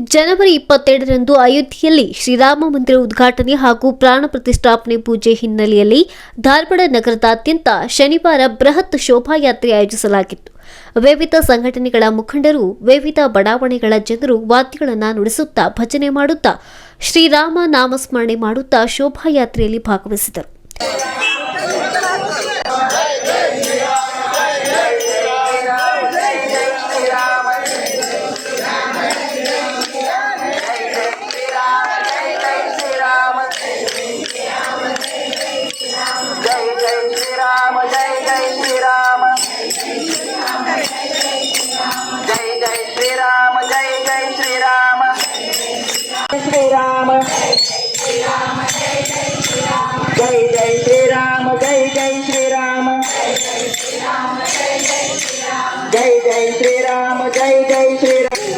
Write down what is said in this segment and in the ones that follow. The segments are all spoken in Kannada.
ಜನವರಿ ಇಪ್ಪತ್ತೆರಡರಂದು ಅಯೋಧ್ಯೆಯಲ್ಲಿ ಶ್ರೀರಾಮ ಮಂದಿರ ಉದ್ಘಾಟನೆ ಹಾಗೂ ಪ್ರಾಣ ಪ್ರತಿಷ್ಠಾಪನೆ ಪೂಜೆ ಹಿನ್ನೆಲೆಯಲ್ಲಿ ಧಾರವಾಡ ನಗರದಾದ್ಯಂತ ಶನಿವಾರ ಬೃಹತ್ ಶೋಭಾಯಾತ್ರೆ ಆಯೋಜಿಸಲಾಗಿತ್ತು. ವಿವಿಧ ಸಂಘಟನೆಗಳ ಮುಖಂಡರು, ವಿವಿಧ ಬಡಾವಣೆಗಳ ಜನರು ವಾದ್ಯಗಳನ್ನು ನುಡಿಸುತ್ತಾ ಭಜನೆ ಮಾಡುತ್ತಾ ಶ್ರೀರಾಮ ನಾಮಸ್ಮರಣೆ ಮಾಡುತ್ತಾ ಶೋಭಾಯಾತ್ರೆಯಲ್ಲಿ ಭಾಗವಹಿಸಿದರು. శ్రీరామ జై జై శ్రీరామ జై జై శ్రీరామ జై జై శ్రీరామ శ్రీరామ జై జై శ్రీరామ జై జై శ్రీరామ జై జై శ్రీరామ జై జై శ్రీరామ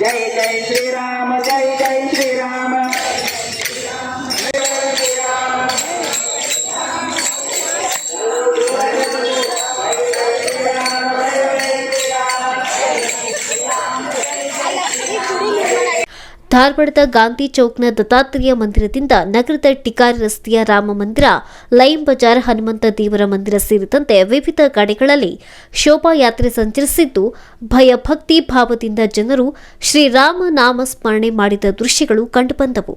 జై జై శ్రీరామ జై జై శ్రీరామ ಧಾರವಾಡದ ಗಾಂಧಿ ಚೌಕ್ನ ದತ್ತಾತ್ರೇಯ ಮಂದಿರದಿಂದ ನಗರದ ಟಿಕಾರಿ ರಸ್ತೆಯ ರಾಮ ಮಂದಿರ ಲೈನ್ ಬಜಾರ್, ಹನುಮಂತ ದೇವರ ಮಂದಿರ ಸೇರಿದಂತೆ ವಿವಿಧ ಕಡೆಗಳಲ್ಲಿ ಶೋಭಾಯಾತ್ರೆ ಸಂಚರಿಸಿದ್ದು, ಭಯಭಕ್ತಿ ಭಾವದಿಂದ ಜನರು ಶ್ರೀರಾಮ ನಾಮ ಸ್ಮರಣೆ ಮಾಡಿದ ದೃಶ್ಯಗಳು ಕಂಡುಬಂದವು